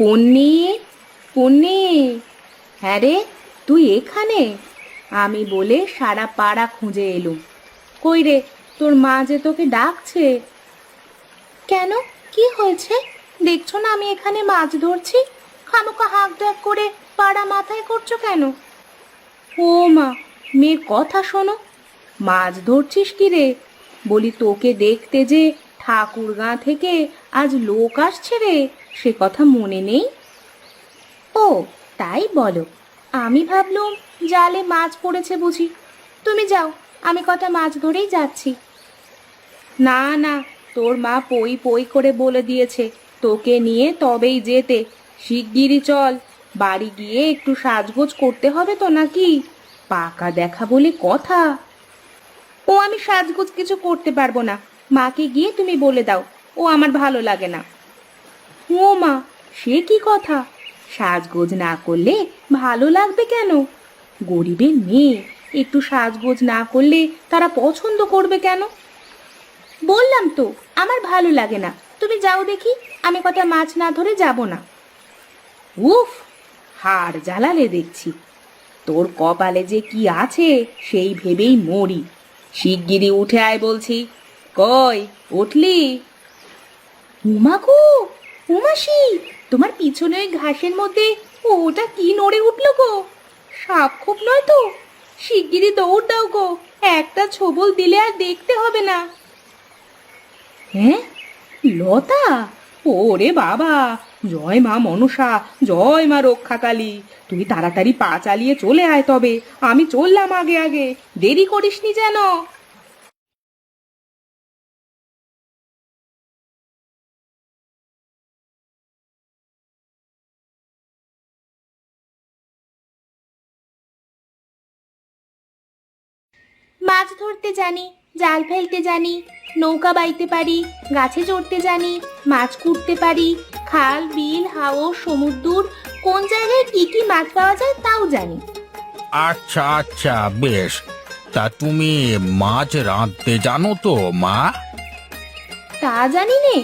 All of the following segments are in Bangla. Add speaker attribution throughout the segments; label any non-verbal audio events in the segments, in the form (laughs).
Speaker 1: পন্নি পন্নি হ্যাঁ রে, তুই এখানে? আমি বলে সারা পাড়া খুঁজে এলুম কই রে, তোর মা যে তোকে ডাকছে? কেন? কি হয়েছে? দেখছ না আমি এখানে মাছ ধরছি? খামোকা হাঁক ডাক করে পাড়া মাথায় করছ কেন? ও মা, মেয়ের কথা শোনো। মাছ ধরছিস কি রে? বলি তোকে দেখতে যে ঠাকুরগাঁ থেকে আজ লোক আসছে রে। সে কথা মনে নেই। ও, তাই বলো। আমি ভাবলুম জালে মাছ পড়েছে বুঝি। তুমি যাও, আমি কটা মাছ ধরেই যাচ্ছি। না না, তোর মা পই পই করে বলে দিয়েছে, তোকে নিয়ে তবেই যেতে। শিগগিরই চল, বাড়ি গিয়ে একটু সাজগোজ করতে হবে তো নাকি? পাকা দেখা বলে কথা। ও, আমি সাজগোজ কিছু করতে পারব না। মাকে গিয়ে তুমি বলে দাও, ও আমার ভালো লাগে না। ও মা, সে কি কথা? সাজগোজ না করলে ভালো লাগবে কেন? গরিবের মেয়ে, একটু সাজগোজ না করলে তারা পছন্দ করবে কেন? বললাম তো, আমার ভালো লাগে না। তুমি যাও দেখি, আমি কটা মাছ না ধরে যাব না। উফ, হাড় জ্বালালে দেখছি। তোর কপালে যে কি আছে, সেই ভেবেই মরি। শিগগিরই উঠে আয় বলছি। কই, উঠলি? উমাকু উমাসি তোমার পিছনে ওই ঘাসের মধ্যে ওটা কি নড়ে উঠল গো? সাপ খুব নয় তো? শিগগিরই দৌড় দাও গো, একটা ছবল দিলে আর দেখতে হবে না। হ্যাঁ? লতা? ওরে বাবা! জয় মা মনসা, জয় মা রক্ষাকালী। তুই তাড়াতাড়ি পা চালিয়ে চলে আয় তবে, আমি চললাম আগে আগে। দেরি করিসনি যেন। মাছ ধরতে জানি জাল ফেলতে জানি নৌকা বাইতে পারি গাছে চড়তে জানি মাছ কুটতে পারি খাল বিল হাওর সমুদ্র কোন জায়গায় কি কি মাছ পাওয়া যায় তাও জানি।
Speaker 2: আচ্ছা আচ্ছা বেশ। তা তুমি মাছ রাঁধতে জানো তো মা?
Speaker 1: তা জানি নে।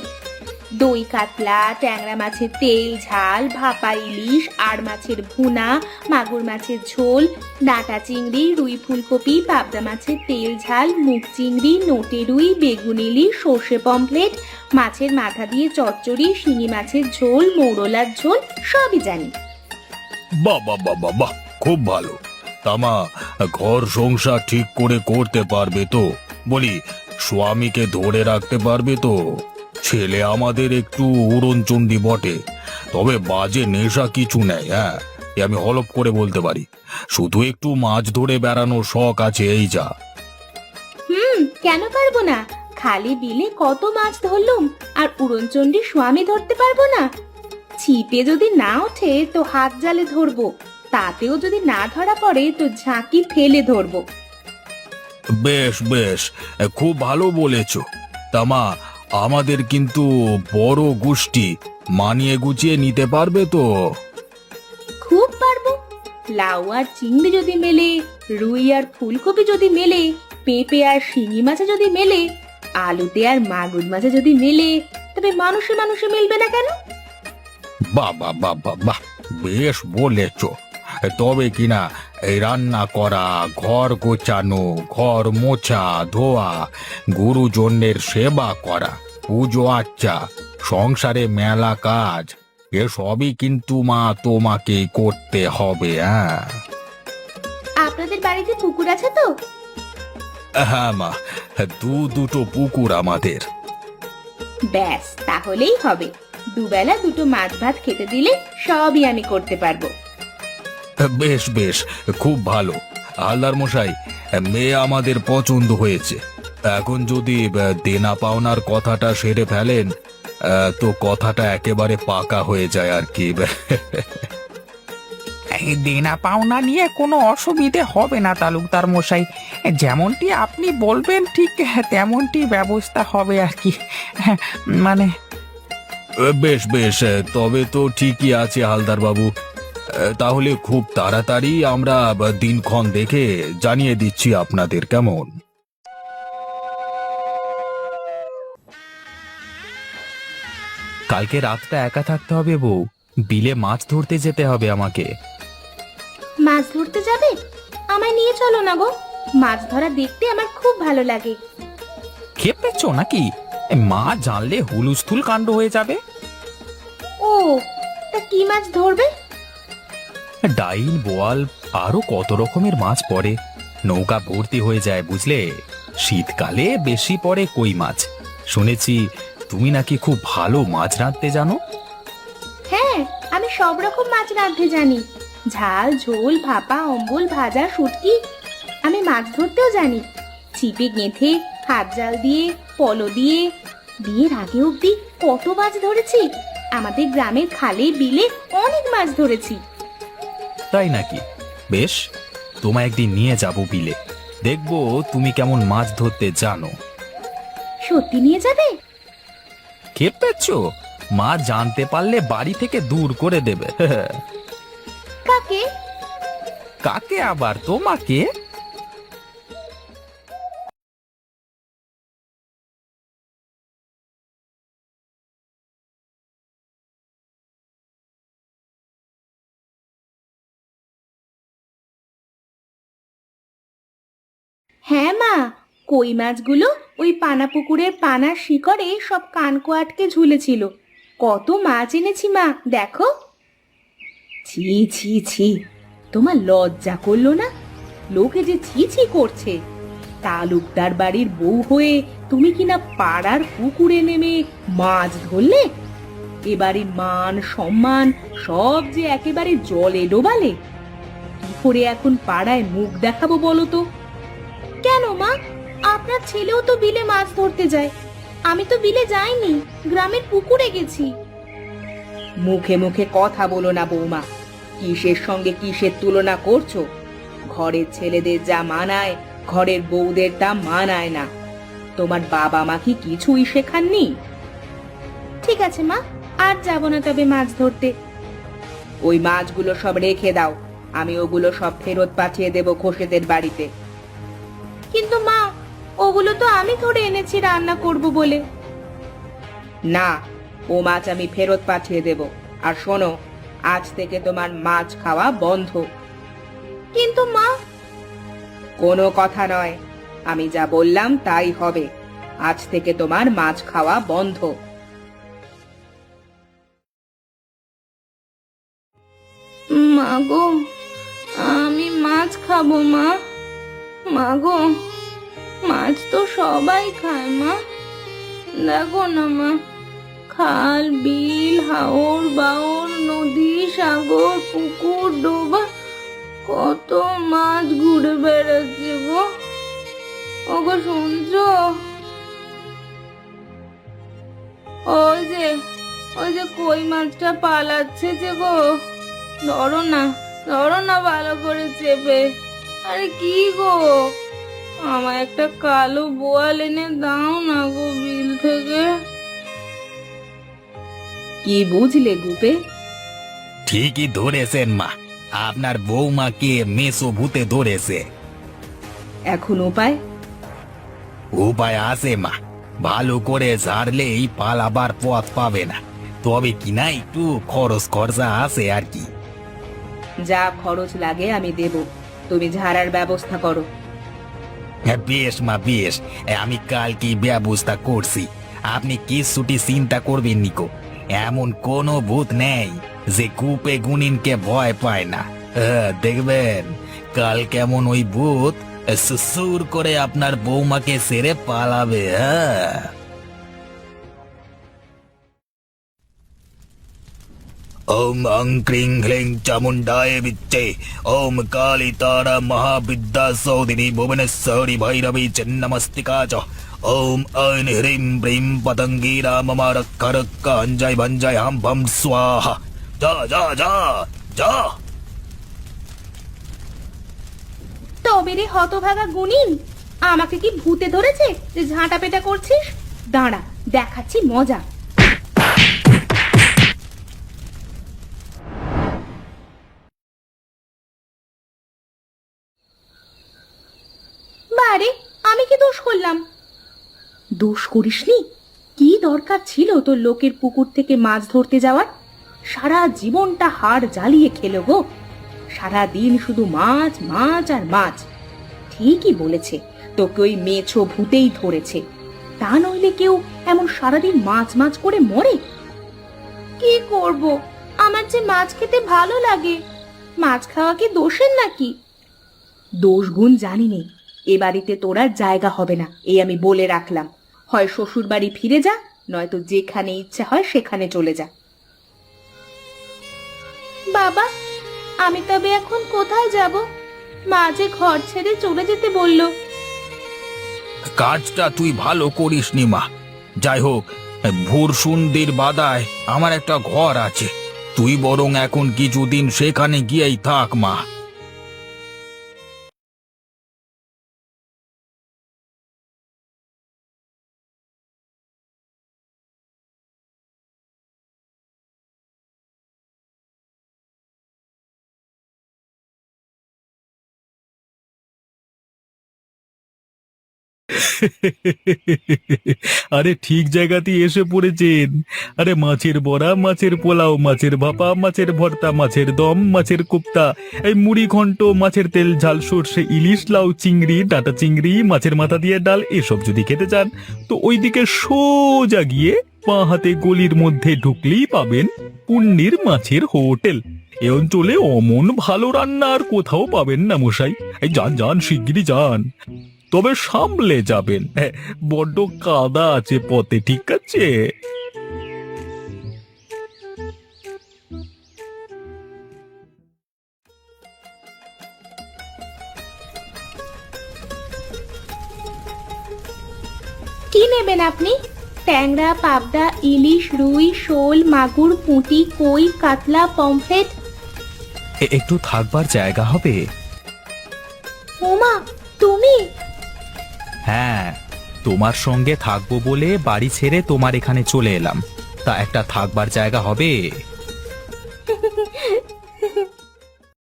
Speaker 1: দই কাতলা, ট্যাংরা মাছের তেল, ঝাল, ভাপা ইলিশ আর মাছের ভুনা, মাগুর মাছের ঝোল, ডাটা চিংড়ি, রুই ফুলকপি, পাবদা মাছের তেল ঝাল, মুগ চিংড়ি, নোটে রুই, বেগুন ইলিশ, সর্ষে পমফ্লেট, মাছের মাথা দিয়ে চচ্চড়ি, শিঙি মাছের ঝোল, মৌরলার ঝোল, সবই জানি।
Speaker 2: বাহ বাহ বাহ, খুব ভালো। তামা, ঘর সংসার ঠিক করে করতে পারবে তো? বলি, স্বামীকে ধরে রাখতে পারবে তো? ছেলে আমাদের একটু উড়নচণ্ডী বটে। তবে বাজে নেশা কিছু নেই হ্যাঁ? এ আমি হলপ করে বলতে পারি। শুধু একটু মাছ ধরে বেড়ানোর শখ আছে এই যা।
Speaker 1: হুম কেন পারব না? খালি বিলে কত মাছ ধরলুম আর উড়নচণ্ডী স্বামী ধরতে পারব না? ছিপে যদি না ওঠে তো হাত জালে ধরবো। তাতেও যদি না ধরা পড়ে তো ঝাঁকি ফেলে ধরবো।
Speaker 2: বেশ বেশ খুব ভালো বলেছ। তামা আমাদের কিন্তু বড় গোষ্ঠী। মানিয়ে গুছিয়ে নিতে পারবে তো?
Speaker 1: খুব পারব। লাউ আর চিংড়ি যদি মেলে রুই আর ফুলকপি যদি মেলে পেঁপে আর শিঙি মাছে যদি মেলে আলুতে আর মাগুর মাছে যদি মেলে তবে মানুষে মানুষে মিলবে না কেন?
Speaker 2: বাবা বাহ বাহ বেশ বলেছ। তবে কিনা এই রান্না করা ঘর গোছানো ঘর মোছা ধোয়া গুরুজনের সেবা করা পুজো আচ্চা সংসারে মেলা কাজ এসবই কিন্তু মা তোমাকে করতে হবে হ্যাঁ।
Speaker 1: আপনাদের বাড়িতে পুকুর আছে তো?
Speaker 2: হ্যাঁ মা দু দুটো পুকুর আমাদের।
Speaker 1: ব্যাস তাহলেই হবে। দুবেলা দুটো মাছ ভাত খেতে দিলে সবই আমি করতে পারব।
Speaker 2: বেশ বেশ খুব ভালো। হালদার মশাই মেয়ে আমাদের পছন্দ হয়েছে। এখন যদি দেনা পাওনার কথাটা সেরে ফেলেন তো কথাটা একেবারে পাকা হয়ে যায় আর কি।
Speaker 3: এই দেনা পাওনা নিয়ে কোনো অসুবিধে হবে না তালুকদার মশাই। যেমনটি আপনি বলবেন ঠিক তেমনটি ব্যবস্থা হবে আর কি। মানে
Speaker 2: বেশ বেশ তবে তো ঠিকই আছে হালদার বাবু তাহলে খুব তাড়াতাড়ি আমরা দিনক্ষণ দেখে জানিয়ে দিচ্ছি আপনাদের কেমন। কালকে রাতটা একা থাকতে হবে বউ। বিলে মাছ ধরতে যেতে হবে আমাকে।
Speaker 1: মাছ ধরতে যাবে? আমায় নিয়ে চলো না গো। মাছ ধরা দেখতে আমার খুব ভালো লাগে।
Speaker 2: খেপেছ নাকি? মা জানলে হুলুস্থুল কাণ্ড হয়ে যাবে।
Speaker 1: ও তা কি মাছ ধরবে?
Speaker 2: ডাইল বোয়াল আরও কত রকমের মাছ পড়ে। নৌকা ভর্তি হয়ে যায়, বুঝলে? শীতকালে বেশি পড়ে কই মাছ। শুনেছি তুমি নাকি খুব ভালো মাছ রাঁধতে জানো?
Speaker 1: হ্যাঁ আমি সব রকম মাছ রাঁধতে জানি। ঝাল, ঝোল, ভাপা, অম্বল, ভাজা, শুটকি, আমি মাছ ধরতেও জানি। ছিপে গেঁথে, হাত জাল দিয়ে, পলো দিয়ে, বিয়ের আগে অব্দি কত মাছ ধরেছি? আমাদের গ্রামের খালে, বিলে অনেক মাছ ধরেছি।
Speaker 2: তাই নাকি? বেশ তোমায় একদিন নিয়ে যাব বিলে। দেখব তুমি কেমন মাছ ধরতে জানো।
Speaker 1: সত্যি নিয়ে যাবে?
Speaker 2: খেপেছ? মা জানতে পারলে বাড়ি থেকে দূর করে দেবে।
Speaker 1: কাকে?
Speaker 2: কাকে আবার? তোমাকে?
Speaker 1: হ্যাঁ মা, কই মাছগুলো ওই পানা পুকুরের পানার শিকড়ে সব কানকো আটকে ঝুলেছিল। কত মাছ এনেছি মা, দেখো। ছি ছি ছি, তোমার লজ্জা করল না? লোকে যে ছি ছি করছে। তালুকদার বাড়ির বউ হয়ে তুমি কিনা পাড়ার পুকুরে নেমে মাছ ধরলে? এবারে মান, সম্মান, সব যে একেবারে জলে ডোবালে। কি করে এখন পাড়ায় মুখ দেখাবো বলো তো? কেন মা? আপনার ছেলেও তো বিলে মাছ ধরতে যায়। আমি তো বিলে যাইনি গ্রামের পুকুরে গেছি। মুখে মুখে কথা বলো না বৌমা। কিসের সঙ্গে কিসের তুলনা করছ? ঘরের ছেলেদের যা মানায় ঘরের বউদের তা মানায় না। তোমার বাবা মা কি কিছুই শেখাননি? ঠিক আছে মা। আর যাব না তবে মাছ ধরতে। ওই মাছগুলো সব রেখে দাও। আমি ওগুলো সব ফেরত পাঠিয়ে দেব খোসেদের বাড়িতে। কিন্তু মা ওগুলো তো আমি ধরে এনেছি রান্না করব বলে। না ও মাছ আমি ফেরত পাঠিয়ে দেব। আর শোনো আজ থেকে তোমার মাছ খাওয়া বন্ধ। কিন্তু মা। কোনো কথা নয় আমি যা বললাম তাই হবে। আজ থেকে তোমার মাছ খাওয়া বন্ধ। মা গো আমি মাছ খাব মা। মা গো, মাছ তো সবাই খায় মা। দেখো না মা, খাল, বিল, হাওর, বাওর, নদী, সাগর, পুকুর, ডোবা, কত মাছ ঘুরে বেড়াচ্ছে গো। ওগো শুনছো? ওই যে ওই যে কই মাছটা পালাচ্ছে যে গো। ধরো না ধরো না ভালো করে চেপে। আরে কি গো? আমার একটা কালো বোয়াল এনে দাও না গো বিল থেকে। কি বুঝলে গুপে?
Speaker 2: ঠিকই ধরেছেন মা। আপনার বৌমাকে মেসো ভূতে ধরেছে।
Speaker 1: এখন উপায়?
Speaker 2: উপায় আছে মা। ভালো করে ঝাড়লেই পালাবার পথ পাবে না। তবে কি না একটু খরচ খরচা আছে আর কি।
Speaker 1: যা খরচ লাগে আমি দেব। তুমি ঝাড়ার ব্যবস্থা করো।
Speaker 2: হ্যাঁ, বেশ মা বেশ। আমি কাল কি ব্যবস্থা করছি। আপনি কি ছুটি চিন্তা করবেন নিকো এমন কোনো ভূত নেই যে কূপে গুনিনকে ভয় পায় না। দেখবেন কাল কেমন ওই ভূত সুসুর করে আপনার বৌমাকে সেরে পালাবে হ্যাঁ। ওম অং ক্রিং ক্লিং চামুন্ডায় বিচ্চে ওম কালী তারা মহাবিদ্যা সৌদিনী ভুবনেশ্বরী ভৈরবী চিন্নমস্তিকা চ ওম ঐন হ্রিম ব্রিম পতঙ্গীরা মম রক্ষ রক্ষ অঞ্জয় ভঞ্জয় হাম ভম স্বাহা যা যা যা যা
Speaker 1: তবে রে হতভাগা গুনিন আমাকে কি ভূতে ধরেছে যে ঝাঁটা পেটা করছিস? দাঁড়া, দেখাচ্ছি মজা বারে আমি কি দোষ করলাম দোষ করিসনি? কি দরকার ছিল তোর লোকের পুকুর থেকে মাছ ধরতে যাওয়ার? সারা জীবনটা হাড় জ্বালিয়ে খেলো গো। সারা দিন শুধু মাছ মাছ আর মাছ। ঠিকই বলেছে, তোকে ওই মেছো ভূতেই ধরেছে। তা নইলে কেউ এমন সারাদিন মাছ মাছ করে মরে? কি করব? আমার যে মাছ খেতে ভালো লাগে। মাছ খাওয়া কি দোষের নাকি? দোষ গুণ জানি নেই। এ বাড়িতে তোর আর জায়গা হবে না এই আমি বলে রাখলাম। হয় শ্বশুর বাড়ি ফিরে যা নয়তো যেখানে ইচ্ছে হয় সেখানে চলে যা। বাবা আমি তবে এখন কোথায় যাব? মা যে ঘর ছেড়ে চলে যেতে বলল।
Speaker 4: কাজটা তুই ভালো করিস নি মা। যাই হোক ভোর সন্ধ্যের বাদায় আমার একটা ঘর আছে। তুই বরং এখন কিছুদিন সেখানে গিয়েই থাক মা। (laughs)
Speaker 2: আরে ঠিক জায়গাতেই এসে পড়েছেন। আরে মাছের বড়া, মাছের পোলাও, মাছের ভাপা, মাছের ভর্তা, মাছের দম, মাছের কুপ্তা, এই মুড়ি ঘন্ট, মাছের তেল, ঝাল, সর্ষে, ইলিশ, লাউ, চিংড়ি, ডাটা চিংড়ি, মাছের মাথা দিয়ে ডাল, এসব যদি খেতে চান, তো ওইদিকে সোজা গিয়ে বাঁ হাতে গলির মধ্যে ঢুকলেই পাবেন পুণ্যির মাছের হোটেল। এ অঞ্চলে অমন ভালো রান্না আর কোথাও পাবেন না মশাই। এই যান যান, শিগগিরই যান। তবে সামলে যাবেন। হ্যাঁ, বড্ড কাদা আছে পথে ঠিক আছে?
Speaker 1: কি নেবেন আপনি? ট্যাংরা পাবদা ইলিশ রুই শোল মাগুর পুঁটি কই কাতলা পমফ্রেট।
Speaker 2: এ- একটু থাকবার জায়গা হবে।
Speaker 1: ওমা তুমি?
Speaker 2: হ্যাঁ তোমার সঙ্গে থাকব বলে বাড়ি ছেড়ে তোমার এখানে চলে এলাম। তা একটা থাকবার জায়গা হবে?